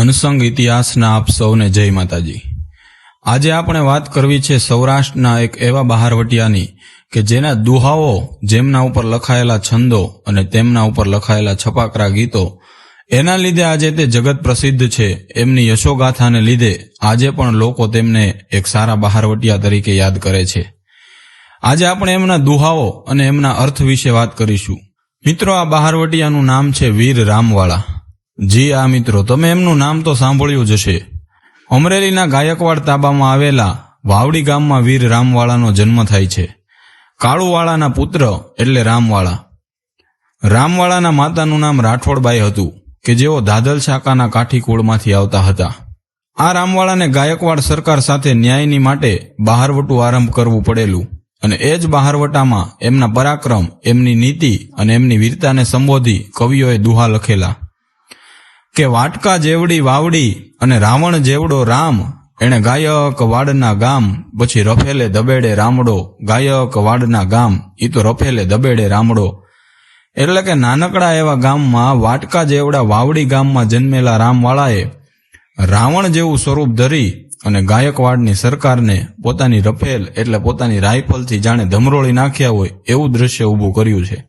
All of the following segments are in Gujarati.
અનસંગ ઇતિહાસના આપ સૌને જય માતાજી. આજે આપણે વાત કરવી છે સૌરાષ્ટ્રના એક એવા બહારવટિયાની કે જેના દુહાઓ જેમના ઉપર લખાયેલા છંદો અને તેમના ઉપર લખાયેલા છપાકરા ગીતો, એના લીધે આજે તે જગત પ્રસિદ્ધ છે. એમની યશોગાથાને લીધે આજે પણ લોકો તેમને એક સારા બહારવટિયા તરીકે યાદ કરે છે. આજે આપણે એમના દુહાઓ અને એમના અર્થ વિશે વાત કરીશું. મિત્રો, આ બહારવટિયાનું નામ છે વીર રામવાળા. જી આ મિત્રો, તમે એમનું નામ તો સાંભળ્યું જ હશે. અમરેલીના ગાયકવાડ તાબામાં આવેલા વાવડી ગામમાં વીર રામવાળાનો જન્મ થાય છે. કાળુવાળાના પુત્ર એટલે રામવાળા. રામવાળાના માતાનું નામ રાઠોડબાઈ હતું, કે જેઓ દાદલ શાખાના કાઠી કુળમાંથી આવતા હતા. આ રામવાળાને ગાયકવાડ સરકાર સાથે ન્યાયની માટે બહારવટું આરંભ કરવું પડેલું અને એ જ બહારવટામાં એમના પરાક્રમ, એમની નીતિ અને એમની વીરતાને સંબોધી કવિઓએ દુહા લખેલા. કે વાટકા જેવડી વાવડી અને રાવણ જેવડો રામ, એણે ગાયક વાડના ગામ, પછી રફેલે દબેડે રામડો, ગાયક વાડના ગામ એ તો રફેલે દબેડે રામડો. એટલે કે નાનકડા એવા ગામમાં, વાટકા જેવડા વાવડી ગામમાં જન્મેલા રામવાળાએ રાવણ જેવું સ્વરૂપ ધરી અને ગાયકવાડની સરકારને પોતાની રફેલ એટલે પોતાની રાઇફલથી જાણે ધમરોળી નાખ્યા હોય એવું દ્રશ્ય ઊભું કર્યું છે.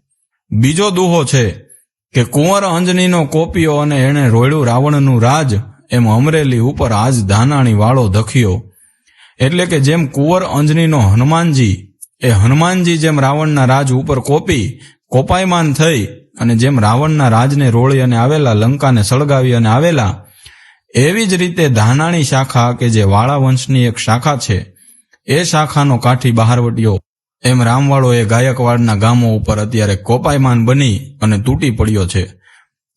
બીજો દુહો છે કે કુંવર અંજનીનો કોપિયો અને એણે રોયડું રાવણનું રાજ, એમ અમરેલી ઉપર આજ ધાનાણી વાળો ધખ્યો એટલે કે જેમ કુંવર અંજનીનો હનુમાનજી, એ હનુમાનજી જેમ રાવણના રાજ ઉપર કોપી, કોપાયમાન થઈ અને જેમ રાવણના રાજને રોળી અને આવેલા, લંકાને સળગાવી અને આવેલા, એવી જ રીતે ધાનાણી શાખા કે જે વાળા વંશની એક શાખા છે, એ શાખાનો કાઠી બહારવટીયો એમ રામવાળો એ ગાયકવાડના ગામો ઉપર અત્યારે કોપાયમાન બની અને તૂટી પડ્યો છે.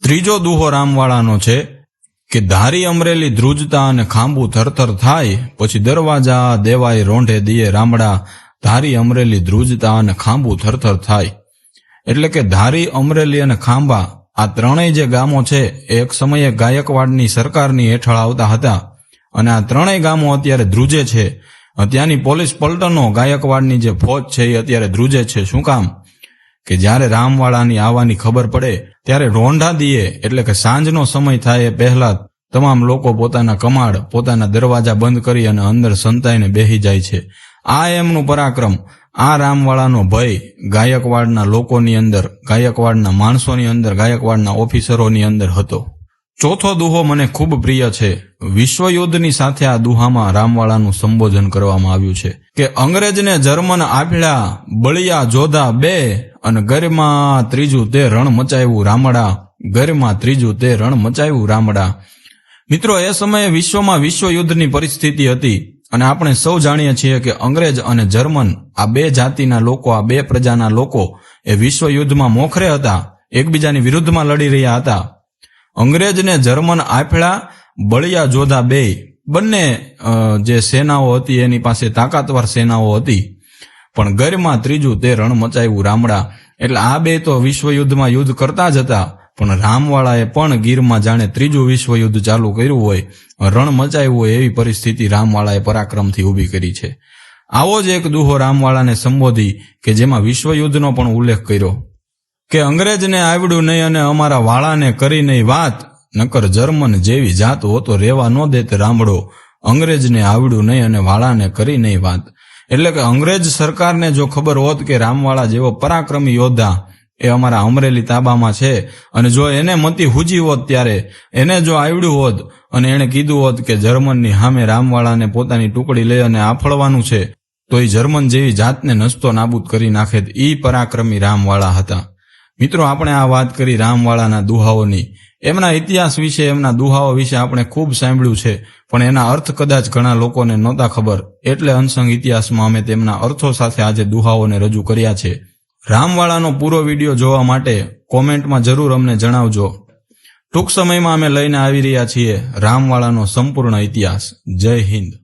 ત્રીજો દુહો રામવાળાનો છે કે ધારી અમરેલી ધ્રુજતા અને ખાંબુ થરથર થાય, પછી દરવાજા દેવાય રોંઢે દિયે રામડા, ધારી અમરેલી ધ્રુજતા અને ખાંબુ થરથર થાય. એટલે કે ધારી અમરેલી અને ખાંબા આ ત્રણેય જે ગામો છે એ એક સમયે ગાયકવાડની સરકારની હેઠળ આવતા હતા. અને આ ત્રણેય ગામો અત્યારે ધ્રુજે છે. ત્યાંની પોલીસ પલટનો ગાયકવાડની જે ફોજ છે એ અત્યારે ધ્રુજે છે. શું કામ? કે જ્યારે રામવાળાની આવવાની ખબર પડે, ત્યારે રોંઢા દીએ એટલે કે સાંજનો સમય થાય એ પહેલા તમામ લોકો પોતાના કમાડ, પોતાના દરવાજા બંધ કરી અને અંદર સંતાઈને બેહી જાય છે. આ એમનું પરાક્રમ, આ રામવાળાનો ભય ગાયકવાડના લોકોની અંદર, ગાયકવાડના માણસોની અંદર, ગાયકવાડના ઓફિસરોની અંદર હતો. ચોથો દુહો મને ખૂબ પ્રિય છે. વિશ્વયુદ્ધની સાથે આ દુહામાં રામવાળાનું સંબોધન કરવામાં આવ્યું છે કે અંગ્રેજને જર્મન આભળા, બળિયા, જોધા બે અને ગરમાં ત્રીજું તે રણ મચાવ્યું રામડા ગરમાં ત્રીજું તે રણ મચાવ્યું રામડા. મિત્રો, એ સમયે વિશ્વમાં વિશ્વયુદ્ધની પરિસ્થિતિ હતી અને આપણે સૌ જાણીએ છીએ કે અંગ્રેજ અને જર્મન, આ બે જાતિના લોકો, આ બે પ્રજાના લોકો, એ વિશ્વયુદ્ધમાં મોખરે હતા, એકબીજાની વિરુદ્ધમાં લડી રહ્યા હતા. અંગ્રેજને જર્મન આફળા, બળિયા જોધા બે. બંને જે સેનાઓ હતી, એની પાસે તાકાતવાર સેનાઓ હતી. પણ ગરમાં ત્રીજું તે રણ મચાવ્યું રામડા. એટલે આ બે તો વિશ્વયુદ્ધમાં યુદ્ધ કરતા જ હતા. પણ રામવાળાએ પણ ગીરમાં જાણે ત્રીજું વિશ્વયુદ્ધ ચાલુ કર્યું હોય, રણ મચાવ્યું હોય એવી પરિસ્થિતિ રામવાળાએ પરાક્રમથી ઊભી કરી છે. આવો જ એક દુહો રામવાળાને સંબોધી કે જેમાં વિશ્વયુદ્ધનો પણ ઉલ્લેખ કર્યો. કે અંગ્રેજને આવડ્યું નહીં અને અમારા વાળાને કરી નહીં વાત, નકર જર્મન જેવી જાત હોતો રહેવા ન દેત રામડો. અંગ્રેજને આવડ્યું નહીં અને વાળાને કરી નહીં વાત. એટલે કે અંગ્રેજ સરકારને જો ખબર હોત કે રામવાળા જેવો પરાક્રમી યોદ્ધા એ અમારા અમરેલી તાબામાં છે, અને જો એને મતી હુજી હોત ત્યારે, એને જો આવડ્યું હોત, અને એણે કીધું હોત કે જર્મનની સામે રામવાળાને પોતાની ટુકડી લઈ અને આફળવાનું છે, તો એ જર્મન જેવી જાતને નસ્તો નાબૂદ કરી નાખે ઈ પરાક્રમી રામવાળા હતા. મિત્રો, આપણે આ વાત કરી રામવાળાના દુહાઓની. એમના ઇતિહાસ વિશે, એમના દુહાઓ વિશે આપણે ખૂબ સાંભળ્યું છે, પણ એના અર્થ કદાચ ઘણા લોકોને નહોતા ખબર. એટલે અનસંગ ઇતિહાસમાં અમે તેમના અર્થો સાથે આજે દુહાઓને રજૂ કર્યા છે. રામવાળાનો પૂરો વીડિયો જોવા માટે કોમેન્ટમાં જરૂર અમને જણાવજો. ટૂંક સમયમાં અમે લઈને આવી રહ્યા છીએ રામવાળાનો સંપૂર્ણ ઇતિહાસ. જય હિન્દ.